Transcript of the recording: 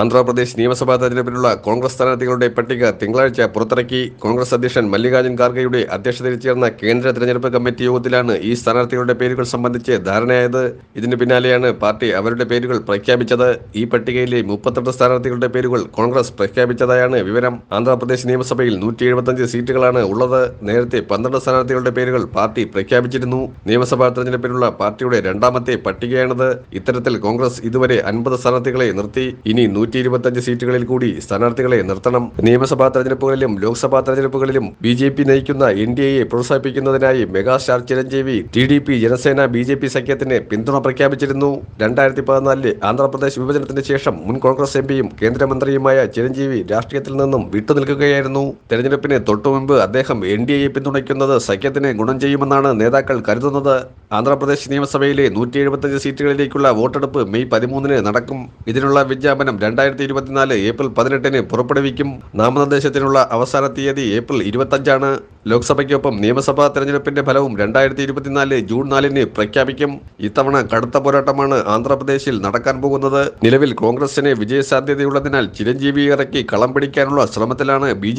ആന്ധ്രാപ്രദേശ് നിയമസഭാ തെരഞ്ഞെടുപ്പിനുള്ള കോൺഗ്രസ് സ്ഥാനാർത്ഥികളുടെ പട്ടിക തിങ്കളാഴ്ച പുറത്തിറക്കി. കോൺഗ്രസ് അധ്യക്ഷൻ മല്ലികാർജുൻ ഖാർഗെയുടെ അധ്യക്ഷതയിൽ ചേർന്ന കേന്ദ്ര തെരഞ്ഞെടുപ്പ് കമ്മിറ്റി യോഗത്തിലാണ് ഈ സ്ഥാനാർത്ഥികളുടെ പേരുകൾ സംബന്ധിച്ച് ധാരണയായത്. ഇതിന് പിന്നാലെയാണ് പാർട്ടി അവരുടെ പേരുകൾ പ്രഖ്യാപിച്ചത്. ഈ പട്ടികയിലെ മുപ്പത്തെട്ട് സ്ഥാനാർത്ഥികളുടെ പേരുകൾ കോൺഗ്രസ് പ്രഖ്യാപിച്ചതായാണ് വിവരം. ആന്ധ്രാപ്രദേശ് നിയമസഭയിൽ നൂറ്റി എഴുപത്തഞ്ച് സീറ്റുകളാണ് ഉള്ളത്. നേരത്തെ പന്ത്രണ്ട് സ്ഥാനാർത്ഥികളുടെ പേരുകൾ പാർട്ടി പ്രഖ്യാപിച്ചിരുന്നു. നിയമസഭാ തെരഞ്ഞെടുപ്പിനുള്ള പാർട്ടിയുടെ രണ്ടാമത്തെ പട്ടികയാണിത്. ഇത്തരത്തിൽ കോൺഗ്രസ് ഇതുവരെ അൻപത് സ്ഥാനാർത്ഥികളെ നിർത്തി. ഇനി നൂറ്റി ഇരുപത്തഞ്ച് സീറ്റുകളിൽ കൂടി സ്ഥാനാർത്ഥികളെ നിർത്തണം. നിയമസഭാ തെരഞ്ഞെടുപ്പുകളിലും ലോക്സഭാ തെരഞ്ഞെടുപ്പുകളിലും ബി ജെ പി നയിക്കുന്ന എൻ ഡി എയെ പ്രോത്സാഹിപ്പിക്കുന്നതിനായി megastar Chiranjeevi T D P Janasena B J P സഖ്യത്തിന് പിന്തുണ പ്രഖ്യാപിച്ചിരുന്നു. രണ്ടായിരത്തി പതിനാലിലെ ആന്ധ്രാപ്രദേശ് വിഭജനത്തിന് ശേഷം മുൻ കോൺഗ്രസ് എം പിയും കേന്ദ്രമന്ത്രിയുമായ ചിരഞ്ജീവി രാഷ്ട്രീയത്തിൽ നിന്നും വിട്ടുനിൽക്കുകയായിരുന്നു. തെരഞ്ഞെടുപ്പിന് തൊട്ടുമുമ്പ് അദ്ദേഹം എൻ ഡി എയെ പിന്തുണയ്ക്കുന്നത് സഖ്യത്തിന് ഗുണം ചെയ്യുമെന്നാണ് നേതാക്കൾ കരുതുന്നത്. ആന്ധ്രാപ്രദേശ് നിയമസഭയിലെ നൂറ്റി എഴുപത്തഞ്ച് സീറ്റുകളിലേക്കുള്ള വോട്ടെടുപ്പ് മെയ് പതിമൂന്നിന് നടക്കും. ഇതിനുള്ള വിജ്ഞാപനം രണ്ടായിരത്തി ഇരുപത്തിനാല് ഏപ്രിൽ പതിനെട്ടിന് പുറപ്പെടുവിക്കും. നാമനിർദ്ദേശത്തിനുള്ള അവസാന തീയതി ഏപ്രിൽ ഇരുപത്തഞ്ചാണ്. ലോക്സഭയ്ക്കൊപ്പം നിയമസഭാ തെരഞ്ഞെടുപ്പിന്റെ ഫലവും രണ്ടായിരത്തി ഇരുപത്തിനാല് ജൂൺ നാലിന് പ്രഖ്യാപിക്കും. ഇത്തവണ കടുത്ത പോരാട്ടമാണ് ആന്ധ്രാപ്രദേശിൽ നടക്കാൻ പോകുന്നത്. നിലവിൽ കോൺഗ്രസിന് വിജയസാധ്യതയുള്ളതിനാൽ ചിരഞ്ജീവി ഇറക്കി കളം പിടിക്കാനുള്ള ശ്രമത്തിലാണ് ബി